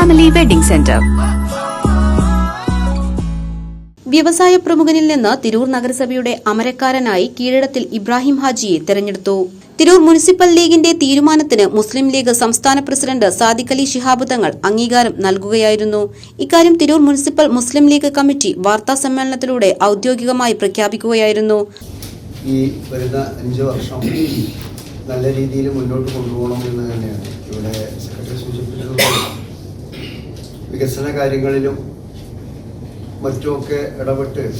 Family wedding centre വ്യവസായ പ്രമുഖനിൽ നിന്ന് തിരൂർ നഗരസഭയുടെ അമരക്കാരനായി കീഴടത്തിൽ ഇബ്രാഹിം ഹാജിയെ തെരഞ്ഞെടുത്തു. തിരൂർ മുനിസിപ്പൽ ലീഗിന്റെ തീരുമാനത്തിന് മുസ്ലിം ലീഗ് സംസ്ഥാന പ്രസിഡന്റ് സാദിഖ് അലി ശിഹാബ് തങ്ങൾ അംഗീകാരം നൽകുകയായിരുന്നു. ഇക്കാര്യം തിരൂർ മുനിസിപ്പൽ മുസ്ലിം ലീഗ് കമ്മിറ്റി വാർത്താ സമ്മേളനത്തിലൂടെ ഔദ്യോഗികമായി പ്രഖ്യാപിക്കുകയായിരുന്നു. ഈ വരുന്ന അഞ്ച് വർഷം നല്ല രീതിയിൽ മുന്നോട്ട് കൊണ്ടുപോകണം എന്ന് തന്നെയാണ് ഇവിടെ സെക്രട്ടറി സൂചിപ്പിച്ചിട്ടുള്ളത് വികസന കാര്യങ്ങളിലും മറ്റുമൊക്കെ ഇടപെട്ട്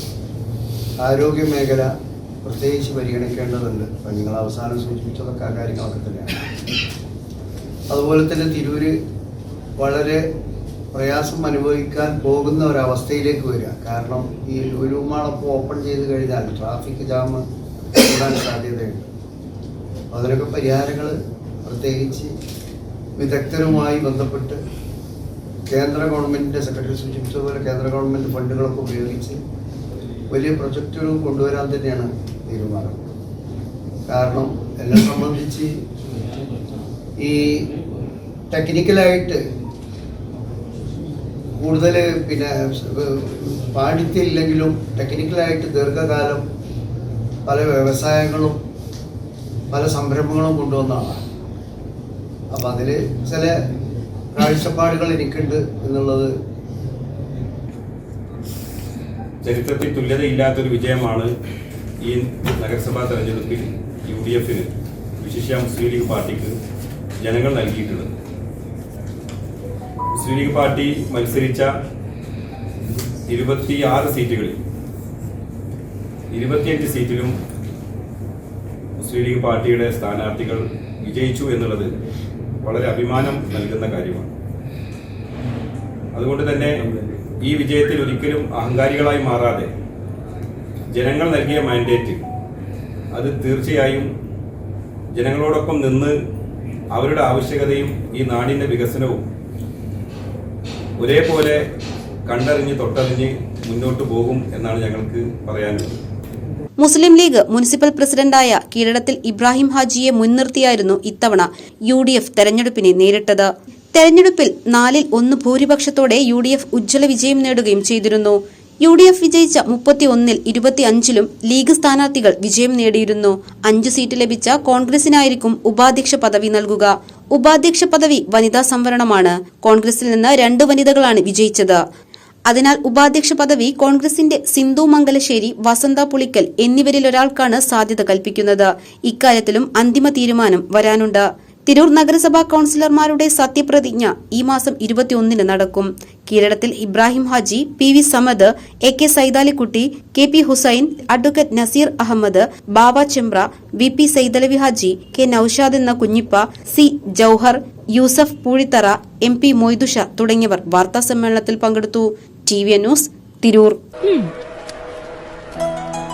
ആരോഗ്യ മേഖല പ്രത്യേകിച്ച് പരിഗണിക്കേണ്ടതുണ്ട്. അപ്പം നിങ്ങൾ അവസാനം സൂചിപ്പിച്ചതൊക്കെ ആ കാര്യങ്ങളൊക്കെ തന്നെയാണ്. അതുപോലെ തന്നെ തിരൂര് വളരെ പ്രയാസം അനുഭവിക്കാൻ പോകുന്ന ഒരവസ്ഥയിലേക്ക് വരിക. കാരണം ഈ ലുലുമാളപ്പോൾ ഓപ്പൺ ചെയ്ത് കഴിഞ്ഞാൽ ട്രാഫിക് ജാം കൂടാൻ സാധ്യതയുണ്ട്. അതിനൊക്കെ പരിഹാരങ്ങൾ പ്രത്യേകിച്ച് വിദഗ്ധരുമായി ബന്ധപ്പെട്ട് കേന്ദ്ര ഗവൺമെന്റിന്റെ സെക്രട്ടറി സൂചിപ്പിച്ചതുപോലെ കേന്ദ്ര ഗവൺമെന്റ് ഫണ്ടുകളൊക്കെ ഉപയോഗിച്ച് വലിയ പ്രൊജക്റ്റുകൾ കൊണ്ടുവരാൻ തന്നെയാണ് തീരുമാനം. കാരണം എന്നെ സംബന്ധിച്ച് ഈ ടെക്നിക്കലായിട്ട് കൂടുതൽ പിന്നെ പാണ്ഡിത്യം ഇല്ലെങ്കിലും ടെക്നിക്കലായിട്ട് ദീർഘകാലം പല വ്യവസായങ്ങളും പല സംരംഭങ്ങളും കൊണ്ടുവന്നതാണ് അപ്പം അതിൽ ചില കാഴ്ചപ്പാടുകൾ എനിക്കുണ്ട് എന്നുള്ളത് ചരിത്രത്തിൽ തുല്യതയില്ലാത്തൊരു വിജയമാണ് ഈ നഗരസഭാ തെരഞ്ഞെടുപ്പിൽ യു ഡി എഫിന് വിശിഷ്യ മുസ്ലിം ലീഗ് പാർട്ടിക്ക് ജനങ്ങൾ നൽകിയിട്ടുള്ളത്. മുസ്ലിം ലീഗ് പാർട്ടി മത്സരിച്ച ഇരുപത്തി ആറ് സീറ്റുകളിൽ ഇരുപത്തിയഞ്ച് സീറ്റിലും മുസ്ലിം ലീഗ് പാർട്ടിയുടെ സ്ഥാനാർത്ഥികൾ വിജയിച്ചു എന്നുള്ളത് വളരെ അഭിമാനം നൽകുന്ന കാര്യമാണ്. അതുകൊണ്ട് തന്നെ ഈ വിജയത്തിൽ ഒരിക്കലും അഹങ്കാരികളായി മാറാതെ ജനങ്ങൾ നൽകിയ മാൻഡേറ്റ് അത് തീർച്ചയായും ജനങ്ങളോടൊപ്പം നിന്ന് അവരുടെ ആവശ്യകതയും ഈ നാടിന്റെ വികസനവും ഒരേപോലെ കണ്ടറിഞ്ഞ് തൊട്ടറിഞ്ഞ് മുന്നോട്ട് പോകും എന്നാണ് ഞങ്ങൾക്ക് പറയാനുള്ളത്. മുസ്ലിം ലീഗ് മുനിസിപ്പൽ പ്രസിഡന്റായ കീഴടത്തിൽ ഇബ്രാഹിം ഹാജിയെ മുൻനിർത്തിയായിരുന്നു ഇത്തവണ യു ഡി എഫ് തെരഞ്ഞെടുപ്പിനെ നേരിട്ടത്. തെരഞ്ഞെടുപ്പിൽ നാലിൽ ഒന്ന് ഭൂരിപക്ഷത്തോടെ യു ഡി എഫ് ഉജ്ജ്വല വിജയം നേടുകയും ചെയ്തിരുന്നു. യു ഡി എഫ് വിജയിച്ച മുപ്പത്തിയൊന്നിൽ ഇരുപത്തിയഞ്ചിലും ലീഗ് സ്ഥാനാർത്ഥികൾ വിജയം നേടിയിരുന്നു. അഞ്ചു സീറ്റ് ലഭിച്ച കോൺഗ്രസിനായിരിക്കും ഉപാധ്യക്ഷ പദവി നൽകുക. ഉപാധ്യക്ഷ പദവി വനിതാ സംവരണമാണ്. കോൺഗ്രസിൽ നിന്ന് രണ്ട് വനിതകളാണ് വിജയിച്ചത്. അതിനാൽ ഉപാധ്യക്ഷ പദവി കോൺഗ്രസിന്റെ സിന്ധു മംഗലശ്ശേരി വസന്ത പുളിക്കൽ എന്നിവരിലൊരാൾക്കാണ് സാധ്യത കൽപ്പിക്കുന്നത്. ഇക്കാര്യത്തിലും അന്തിമ തീരുമാനം വരാനുണ്ട്. തിരൂർ നഗരസഭാ കൌൺസിലർമാരുടെ സത്യപ്രതിജ്ഞ ഈ മാസം ഇരുപത്തിയൊന്നിന് നടക്കും. Keezhadathil Ibrahim Haji P V Samad A K Saithalikutty K P Hussain advocate Naseer Ahmed Baba Chembra V P Saithalavi Haji K Noushad എന്ന Kunhippa C Jouhar Yusuf Poozhithara M P Moidusha തുടങ്ങിയവർ വാർത്താ സമ്മേളനത്തിൽ പങ്കെടുത്തു. T V news Tirur.